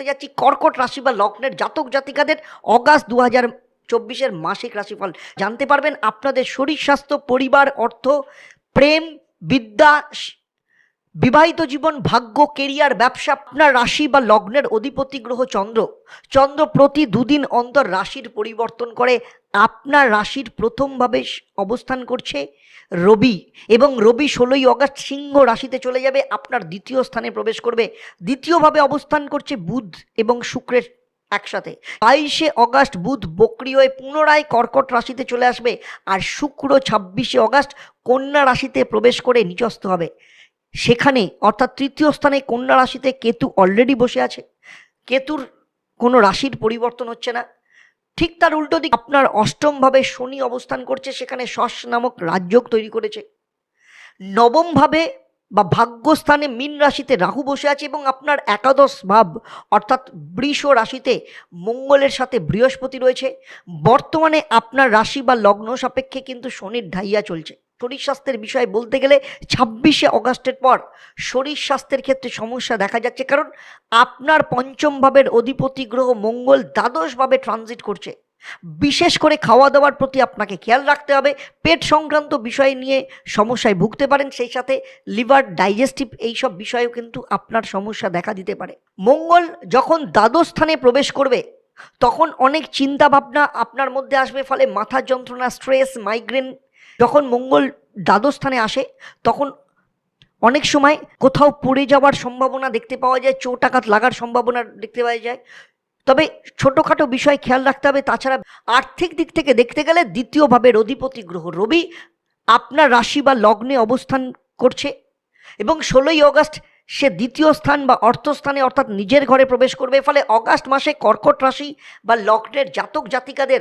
করতে যাচ্ছি। কর্কট রাশি বা লগ্নের জাতক জাতিকাদের অগাস্ট দু হাজার চব্বিশের মাসিক রাশিফল। জানতে পারবেন আপনাদের শরীর স্বাস্থ্য, পরিবার, অর্থ, প্রেম, বিদ্যা বিবাহিত জীবন, ভাগ্য কেরিয়ার ব্যবসা, আপনার রাশি বা লগ্নের অধিপতি গ্রহ চন্দ্র। চন্দ্র প্রতি দুদিন অন্তর রাশির পরিবর্তন করে, আপনার রাশির প্রথমভাবে অবস্থান করছে রবি এবং রবি ষোলোই অগাস্ট সিংহ রাশিতে চলে যাবে, আপনার দ্বিতীয় স্থানে প্রবেশ করবে। দ্বিতীয়ভাবে অবস্থান করছে বুধ এবং শুক্রের একসাথে। বাইশে অগাস্ট বুধ বক্রি হয়ে পুনরায় কর্কট রাশিতে চলে আসবে আর শুক্র ছাব্বিশে অগাস্ট কন্যা রাশিতে প্রবেশ করে নিচস্থ হবে। সেখানে, অর্থাৎ তৃতীয় স্থানে কন্যা রাশিতে কেতু অলরেডি বসে আছে। কেতুর কোনো রাশির পরিবর্তন হচ্ছে না। ঠিক তার উল্টো দিক, আপনার অষ্টমভাবে শনি অবস্থান করছে, সেখানে শস নামক রাজযোগ তৈরি করেছে। নবমভাবে বা ভাগ্যস্থানে মীন রাশিতে রাহু বসে আছে এবং আপনার একাদশ ভাব, অর্থাৎ বৃষ রাশিতে মঙ্গলের সাথে বৃহস্পতি রয়েছে। বর্তমানে আপনার রাশি বা লগ্ন সাপেক্ষে কিন্তু শনির ঢাইয়া চলছে। শরীর স্বাস্থ্যের বিষয়ে বলতে গেলে ছাব্বিশে অগাস্টের পর শরীর স্বাস্থ্যের ক্ষেত্রে সমস্যা দেখা যাচ্ছে। কারণ আপনার পঞ্চম ভাবের অধিপতি গ্রহ মঙ্গল দ্বাদশভাবে ট্রানজিট করছে। বিশেষ করে খাওয়া দাওয়ার প্রতি আপনাকে খেয়াল রাখতে হবে। পেট সংক্রান্ত বিষয় নিয়ে সমস্যায় ভুগতে পারেন, সেই সাথে লিভার ডাইজেস্টিভ এইসব বিষয়েও কিন্তু আপনার সমস্যা দেখা দিতে পারে। মঙ্গল যখন দ্বাদশ স্থানে প্রবেশ করবে, তখন অনেক চিন্তা ভাবনা আপনার মধ্যে আসবে। ফলে মাথা যন্ত্রণা স্ট্রেস মাইগ্রেন যখন মঙ্গল দ্বাদশ স্থানে আসে, তখন অনেক সময় কোথাও পড়ে যাওয়ার সম্ভাবনা দেখতে পাওয়া যায়, চোট আঘাত লাগার সম্ভাবনা দেখতে পাওয়া যায়। তবে ছোটোখাটো বিষয় খেয়াল রাখতে হবে, তাছাড়া আর্থিক দিক থেকে দেখতে গেলে দ্বিতীয়ভাবে রধিপতি গ্রহ। রবি আপনার রাশি বা লগ্নে অবস্থান করছে এবং ষোলোই অগস্ট সে দ্বিতীয় স্থান বা অর্থস্থানে অর্থাৎ নিজের ঘরে প্রবেশ করবে ফলে অগাস্ট মাসে কর্কট রাশি বা লগ্নের জাতক জাতিকাদের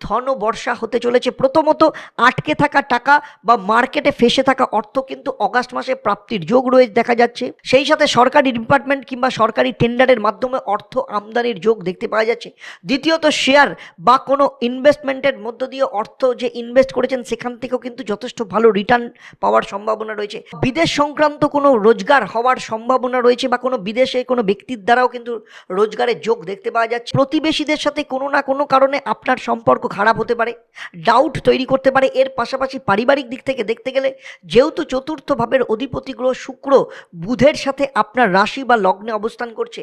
ধন বর্ষা হতে চলেছে। প্রথমত আটকে থাকা টাকা বা মার্কেটে ফেসে থাকা অর্থ কিন্তু অগাস্ট মাসে প্রাপ্তির যোগ রয়েছে দেখা যাচ্ছে। সেই সাথে সরকারি ডিপার্টমেন্ট কিংবা সরকারি টেন্ডারের মাধ্যমে অর্থ আমদানির যোগ দেখতে পাওয়া যাচ্ছে। দ্বিতীয়ত শেয়ার বা কোনো ইনভেস্টমেন্টের মধ্য দিয়ে অর্থ যে ইনভেস্ট করেছেন, সেখান থেকেও কিন্তু যথেষ্ট ভালো রিটার্ন পাওয়ার সম্ভাবনা রয়েছে। বিদেশ সংক্রান্ত কোনো রোজগার হওয়ার সম্ভাবনা রয়েছে বা কোনো বিদেশে কোনো ব্যক্তির দ্বারাও কিন্তু রোজগারের যোগ দেখতে পাওয়া যাচ্ছে। প্রতিবেশীদের সাথে কোনো না কোনো কারণে আপনার সম্পর্ক খারাপ হতে পারে ডাউট তৈরি করতে পারে। এর পাশাপাশি পারিবারিক দিক থেকে দেখতে গেলে যেহেতু চতুর্থ ভাবের অধিপতি গ্রহ শুক্র বুধের সাথে আপনার রাশি বা লগ্নে অবস্থান করছে,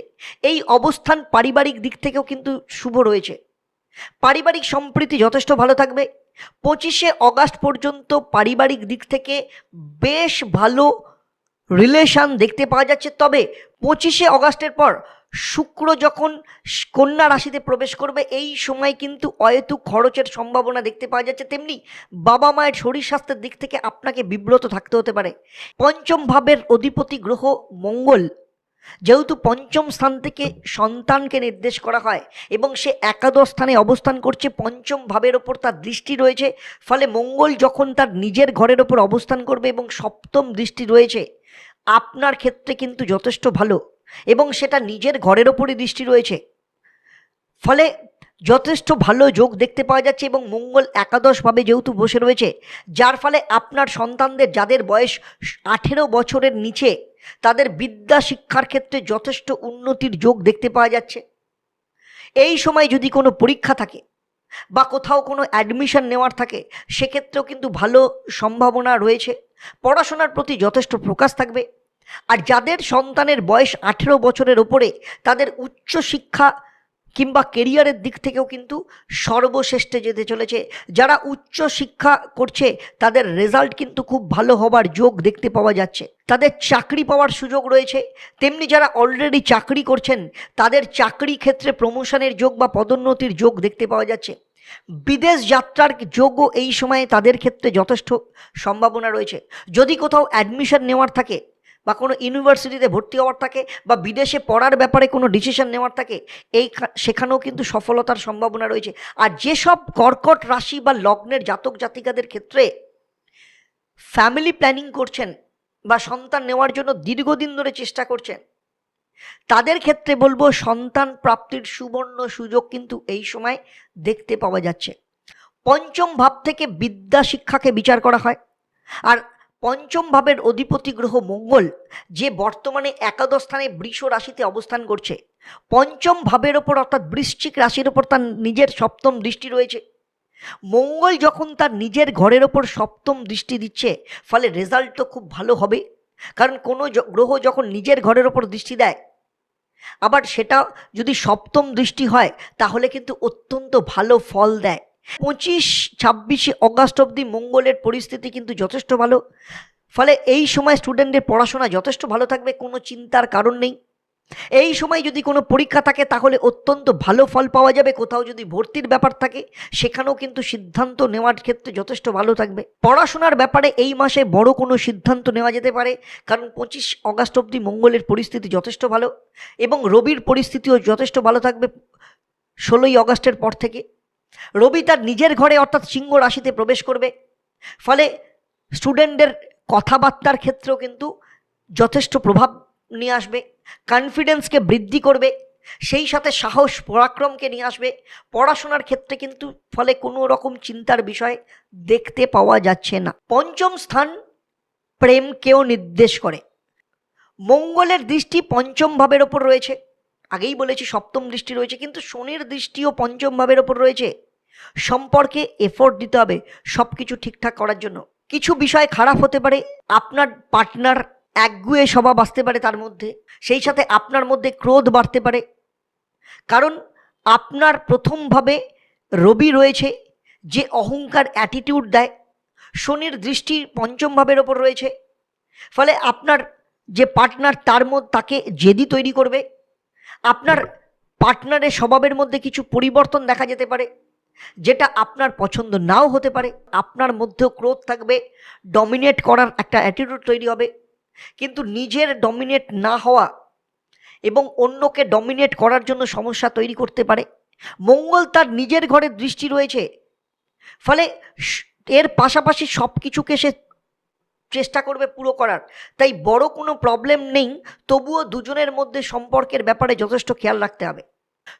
এই অবস্থান পারিবারিক দিক থেকেও কিন্তু শুভ রয়েছে। পারিবারিক সম্প্রীতি যথেষ্ট ভালো থাকবে। পঁচিশে অগাস্ট পর্যন্ত পারিবারিক দিক থেকে বেশ ভালো রিলেশন দেখতে পাওয়া যাচ্ছে, তবে পঁচিশে অগাস্টের পর শুক্র যখন কন্যা রাশিতে প্রবেশ করবে, এই সময় কিন্তু অহেতুক খরচের সম্ভাবনা দেখতে পাওয়া যাচ্ছে। তেমনি বাবা মায়ের শরীর স্বাস্থ্যের দিক থেকে আপনাকে বিব্রত থাকতে হতে পারে। পঞ্চম ভাবের অধিপতি গ্রহ মঙ্গল। যেহেতু পঞ্চম স্থান থেকে সন্তানকে নির্দেশ করা হয় এবং সে একাদশ স্থানে অবস্থান করছে, পঞ্চম ভাবের ওপর তার দৃষ্টি রয়েছে। ফলে মঙ্গল যখন তার নিজের ঘরের ওপর অবস্থান করবে এবং সপ্তম দৃষ্টি রয়েছে আপনার ক্ষেত্রে কিন্তু যথেষ্ট ভালো এবং সেটা নিজের ঘরের ওপরই দৃষ্টি রয়েছে। ফলে যথেষ্ট ভালো যোগ দেখতে পাওয়া যাচ্ছে এবং মঙ্গল একাদশভাবে যেহেতু বসে রয়েছে, যার ফলে আপনার সন্তানদের যাদের বয়স আঠেরো বছরের নিচে, তাদের বিদ্যা শিক্ষার ক্ষেত্রে যথেষ্ট উন্নতির যোগ দেখতে পাওয়া যাচ্ছে। এই সময় যদি কোনো পরীক্ষা থাকে বা কোথাও কোনো অ্যাডমিশন নেওয়ার থাকে, সেক্ষেত্রেও কিন্তু ভালো সম্ভাবনা রয়েছে। পড়াশোনার প্রতি যথেষ্ট প্রকাশ থাকবে। আর যাদের সন্তানের বয়স আঠেরো বছরের ওপরে তাদের উচ্চ শিক্ষা কিংবা কেরিয়ারের দিক থেকেও কিন্তু সর্বশ্রেষ্ঠে যেতে চলেছে। যারা উচ্চ শিক্ষা করছে, তাদের রেজাল্ট কিন্তু খুব ভালো হবার যোগ দেখতে পাওয়া যাচ্ছে। তাদের চাকরি পাওয়ার সুযোগ রয়েছে। তেমনি যারা অলরেডি চাকরি করছেন, তাদের চাকরি ক্ষেত্রে প্রমোশনের যোগ বা পদোন্নতির যোগ দেখতে পাওয়া যাচ্ছে। বিদেশ যাত্রার যোগ্য এই সময়ে তাদের ক্ষেত্রে যথেষ্ট সম্ভাবনা রয়েছে। যদি কোথাও অ্যাডমিশন নেওয়ার থাকে বা কোনো ইউনিভার্সিটিতে ভর্তি হওয়ার থাকে বা বিদেশে পড়ার ব্যাপারে কোনো ডিসিশন নেওয়ার থাকে, এই সেখানেও কিন্তু সফলতার সম্ভাবনা রয়েছে। আর যেসব কর্কট রাশি বা লগ্নের জাতক জাতিকাদের ক্ষেত্রে ফ্যামিলি প্ল্যানিং করছেন বা সন্তান নেওয়ার জন্য দীর্ঘদিন ধরে চেষ্টা করছেন তাদের ক্ষেত্রে বলব সন্তান প্রাপ্তির সুবর্ণ সুযোগ কিন্তু এই সময় দেখতে পাওয়া যাচ্ছে। পঞ্চম ভাব থেকে বিদ্যা শিক্ষাকে বিচার করা হয়। আর পঞ্চম ভাবের অধিপতি গ্রহ মঙ্গল, যে বর্তমানে একাদশ স্থানে বৃষ রাশিতে অবস্থান করছে। পঞ্চম ভাবের ওপর অর্থাৎ বৃশ্চিক রাশির ওপর তার নিজের সপ্তম দৃষ্টি রয়েছে। মঙ্গল যখন তার নিজের ঘরের ওপর সপ্তম দৃষ্টি দিচ্ছে, ফলে রেজাল্ট তো খুব ভালো হবে। কারণ কোনো গ্রহ যখন নিজের ঘরের ওপর দৃষ্টি দেয় আবার সেটা যদি সপ্তম দৃষ্টি হয়, তাহলে কিন্তু অত্যন্ত ভালো ফল দেয়। পঁচিশ, ছাব্বিশে অগাস্ট অবধি মঙ্গলের পরিস্থিতি কিন্তু যথেষ্ট ভালো। ফলে এই সময় স্টুডেন্টদের পড়াশোনা যথেষ্ট ভালো থাকবে, কোনো চিন্তার কারণ নেই। এই সময় যদি কোনো পরীক্ষা থাকে, তাহলে অত্যন্ত ভালো ফল পাওয়া যাবে। কোথাও যদি ভর্তির ব্যাপার থাকে, সেখানেও কিন্তু সিদ্ধান্ত নেওয়ার ক্ষেত্রে যথেষ্ট ভালো থাকবে। পড়াশোনার ব্যাপারে এই মাসে বড় কোনো সিদ্ধান্ত নেওয়া যেতে পারে, কারণ পঁচিশ অগাস্ট অবধি মঙ্গলের পরিস্থিতি যথেষ্ট ভালো এবং রবির পরিস্থিতিও যথেষ্ট ভালো থাকবে ষোলোই অগাস্টের পর থেকে। রবি তার নিজের ঘরে, অর্থাৎ সিংহ রাশিতে প্রবেশ করবে। ফলে স্টুডেন্টদের কথাবার্তার ক্ষেত্রেও কিন্তু যথেষ্ট প্রভাব নিয়ে আসবে কনফিডেন্সকে বৃদ্ধি করবে, সেই সাথে সাহস, পরাক্রমকে নিয়ে আসবে। পড়াশোনার ক্ষেত্রে কিন্তু ফলে কোনো রকম চিন্তার বিষয় দেখতে পাওয়া যাচ্ছে না। পঞ্চম স্থান প্রেমকেও নির্দেশ করে। মঙ্গলের দৃষ্টি পঞ্চম ভাবের ওপর রয়েছে। আগেই বলেছি সপ্তম দৃষ্টি রয়েছে, কিন্তু শনির দৃষ্টিও পঞ্চম ভাবের ওপর রয়েছে। সম্পর্কে এফোর্ট দিতে হবে সব কিছু ঠিকঠাক করার জন্য। কিছু বিষয় খারাপ হতে পারে, আপনার পার্টনার একগুয়ে স্বভাব আসতে পারে তার মধ্যে, সেই সাথে আপনার মধ্যে ক্রোধ বাড়তে পারে। কারণ আপনার প্রথমভাবে রবি রয়েছে, যে অহংকার অ্যাটিটিউড দেয়, শনির দৃষ্টি পঞ্চম ভাবের ওপর রয়েছে। ফলে আপনার যে পার্টনার তার মধ্যে তাকে জেদি তৈরি করবে। আপনার পার্টনারের স্বভাবের মধ্যে কিছু পরিবর্তন দেখা যেতে পারে, যেটা আপনার পছন্দ নাও হতে পারে। আপনার মধ্যেও ক্রোধ থাকবে ডমিনেট করার একটা অ্যাটিটিউড তৈরি হবে। কিন্তু নিজের ডমিনেট না হওয়া এবং অন্যকে ডমিনেট করার জন্য সমস্যা তৈরি করতে পারে। মঙ্গল তার নিজের ঘরে দৃষ্টি রয়েছে। ফলে এর পাশাপাশি সব কিছুকে সে চেষ্টা করবে পুরো করার। তাই বড় কোনো প্রবলেম নেই, তবুও দুজনের মধ্যে সম্পর্কের ব্যাপারে যথেষ্ট খেয়াল রাখতে হবে।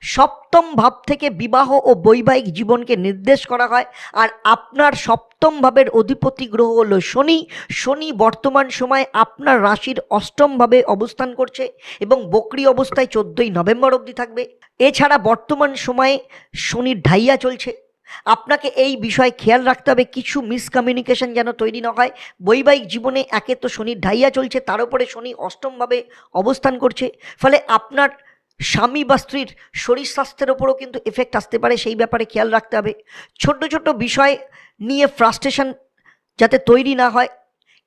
সপ্তম ভাব থেকে বিবাহ ও বৈবাহিক জীবনকে নির্দেশ করা হয়। আর আপনার সপ্তম ভাবের অধিপতি গ্রহ হল শনি। শনি বর্তমান সময় আপনার রাশির অষ্টম ভাবে অবস্থান করছে এবং বকরি অবস্থায় চোদ্দোই নভেম্বর অবধি থাকবে। এছাড়া বর্তমান সময়ে শনির ঢাইয়া চলছে। আপনাকে এই বিষয়ে খেয়াল রাখতে হবে, কিছু মিসকমিউনিকেশন যেন তৈরি না হয়। বৈবাহিক জীবনে একে তো শনির ঢাইয়া চলছে, তার উপরে শনি অষ্টমভাবে অবস্থান করছে। ফলে আপনার স্বামী বা স্ত্রীর শরীর স্বাস্থ্যের ওপরও কিন্তু এফেক্ট আসতে পারে, সেই ব্যাপারে খেয়াল রাখতে হবে। ছোট ছোট বিষয় নিয়ে ফ্রাস্ট্রেশন যাতে তৈরি না হয়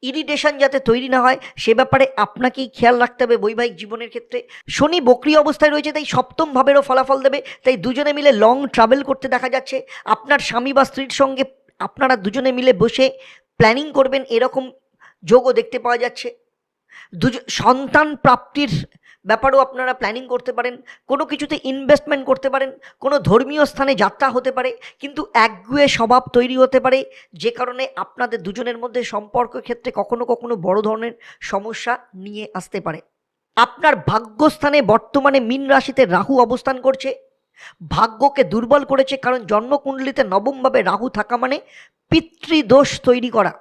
ইরিটেশন যাতে তৈরি না হয়, সে ব্যাপারে আপনাকেই খেয়াল রাখতে হবে বৈবাহিক জীবনের ক্ষেত্রে। শনি বক্রি অবস্থায় রয়েছে, তাই সপ্তম ভাবেরও ফলাফল দেবে। তাই দুজনে মিলে লং ট্রাভেল করতে দেখা যাচ্ছে। আপনার স্বামী বা স্ত্রীর সঙ্গে আপনারা দুজনে মিলে বসে প্ল্যানিং করবেন, এরকম যোগও দেখতে পাওয়া যাচ্ছে। দুজন সন্তান প্রাপ্তির ব্যাপারেও আপনারা প্ল্যানিং করতে পারেন, কোনো কিছুতে ইনভেস্টমেন্ট করতে পারেন, কোনো ধর্মীয় স্থানে যাত্রা হতে পারে, কিন্তু একগুয়ে স্বভাব তৈরি হতে পারে, যে কারণে আপনাদের দুজনের মধ্যে সম্পর্ক ক্ষেত্রে কখনো কখনো বড় ধরনের সমস্যা নিয়ে আসতে পারে। আপনার ভাগ্যস্থানে বর্তমানে মীন রাশিতে রাহু অবস্থান করছে, ভাগ্যকে দুর্বল করেছে কারণ জন্মকুণ্ডলিতে নবমভাবে রাহু থাকা মানে পিতৃদোষ তৈরি করা।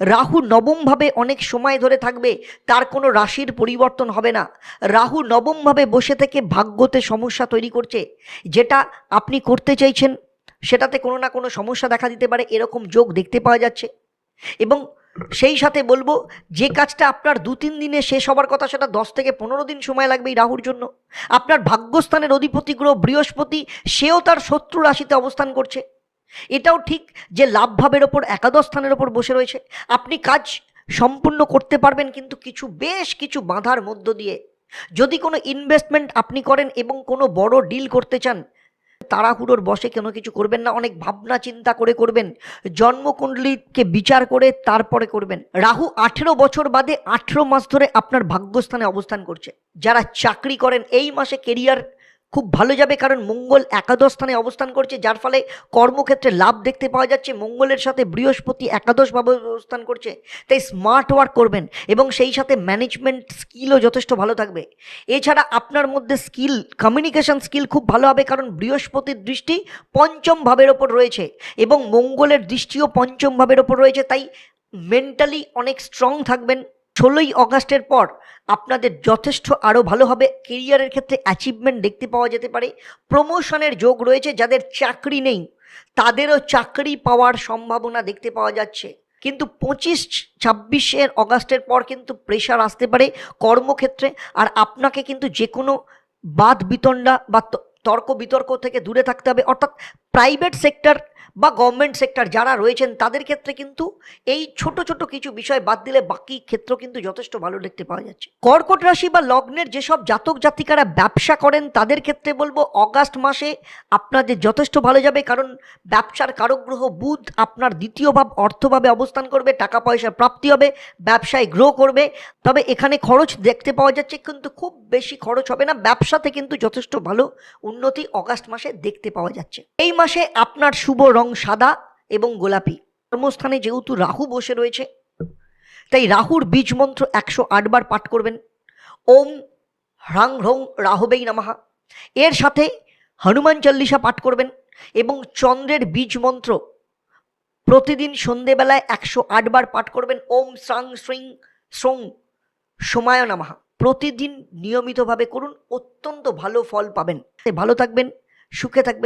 রাহু নবমভাবে অনেক সময় ধরে থাকবে, তার কোনো রাশির পরিবর্তন হবে না। রাহু নবমভাবে বসে থেকে ভাগ্যতে সমস্যা তৈরি করছে, যেটা আপনি করতে চাইছেন, সেটাতে কোনো না কোনো সমস্যা দেখা দিতে পারে, এরকম যোগ দেখতে পাওয়া যাচ্ছে। এবং সেই সাথে বলব, যে কাজটা আপনার দু তিন দিনে শেষ হবার কথা, সেটা দশ থেকে পনেরো দিন সময় লাগবে এই রাহুর জন্য। আপনার ভাগ্যস্থানের অধিপতি গ্রহ বৃহস্পতি, সেও তার শত্রু রাশিতে অবস্থান করছে। এটাও ঠিক যে লাভভাবের ওপর, একাদশ স্থানের ওপর বসে রয়েছে। আপনি কাজ সম্পূর্ণ করতে পারবেন, কিন্তু কিছু বেশ কিছু বাধার মধ্য দিয়ে। যদি কোনো ইনভেস্টমেন্ট আপনি করেন এবং কোনো বড় ডিল করতে চান, তাড়াহুড়োর বসে কোনো কিছু করবেন না, অনেক ভাবনা চিন্তা করে করবেন, জন্মকুণ্ডলীকে বিচার করে তারপরে করবেন। রাহু আঠেরো বছর বাদে আঠেরো মাস ধরে আপনার ভাগ্যস্থানে অবস্থান করছে। যারা চাকরি করেন, এই মাসে কেরিয়ার খুব ভালো যাবে কারণ মঙ্গল একাদশ স্থানে অবস্থান করছে, যার ফলে কর্মক্ষেত্রে লাভ দেখতে পাওয়া যাচ্ছে। মঙ্গলের সাথে বৃহস্পতি একাদশভাবে অবস্থান করছে, তাই স্মার্ট ওয়ার্ক করবেন এবং সেই সাথে ম্যানেজমেন্ট স্কিলও যথেষ্ট ভালো থাকবে। এছাড়া আপনার মধ্যে স্কিল কমিউনিকেশন স্কিল খুব ভালো হবে কারণ বৃহস্পতির দৃষ্টি পঞ্চম ভাবের ওপর রয়েছে এবং মঙ্গলের দৃষ্টিও পঞ্চম ভাবের ওপর রয়েছে, তাই মেন্টালি অনেক স্ট্রং থাকবেন। ষোলোই অগাস্টের পর আপনাদের যথেষ্ট আরও ভালো হবে। কেরিয়ারের ক্ষেত্রে অ্যাচিভমেন্ট দেখতে পাওয়া যেতে পারে। প্রমোশনের যোগ রয়েছে যাদের চাকরি নেই, তাদেরও চাকরি পাওয়ার সম্ভাবনা দেখতে পাওয়া যাচ্ছে। কিন্তু পঁচিশ ছাব্বিশের অগাস্টের পর কিন্তু প্রেশার আসতে পারে কর্মক্ষেত্রে। আর আপনাকে কিন্তু যে কোনো বাদ বিতণ্ডা বা তর্ক বিতর্ক থেকে দূরে থাকতে হবে। অর্থাৎ প্রাইভেট সেক্টর বা গভর্নমেন্ট সেক্টর যারা রয়েছেন, তাদের ক্ষেত্রে কিন্তু এই ছোট ছোট কিছু বিষয় বাদ দিলে বাকি ক্ষেত্র কিন্তু যথেষ্ট ভালো দেখতে পাওয়া যাচ্ছে। কর্কট রাশি বা লগ্নের যেসব জাতক জাতিকারা ব্যবসা করেন, তাদের ক্ষেত্রে বলব অগাস্ট মাসে আপনাদের যথেষ্ট ভালো যাবে, কারণ ব্যবসার কারক গ্রহ বুধ আপনার দ্বিতীয় ভাব অর্থভাবে অবস্থান করবে, টাকা পয়সা প্রাপ্তি হবে, ব্যবসায় গ্রো করবে। তবে এখানে খরচ দেখতে পাওয়া যাচ্ছে, কিন্তু খুব বেশি খরচ হবে না, ব্যবসাতে কিন্তু যথেষ্ট ভালো উন্নতি অগাস্ট মাসে দেখতে পাওয়া যাচ্ছে। এই মাসে আপনার শুভ রং সাদা এবং গোলাপি। কর্মস্থানে যেহেতু রাহু বসে রয়েছে, তাই রাহুর বীজ মন্ত্র একশো আটবার পাঠ করবেন। ওম হ্রাং হ্রং রাহবেই নামাহা এর সাথে হনুমান চল্লিশা পাঠ করবেন এবং চন্দ্রের বীজ মন্ত্র প্রতিদিন সন্ধেবেলায় একশো আটবার পাঠ করবেন। ওম শ্রাং শ্রিং শ্রং সময় নামাহা প্রতিদিন নিয়মিতভাবে করুন, অত্যন্ত ভালো ফল পাবেন। ভালো থাকবেন, সুখে থাকবেন।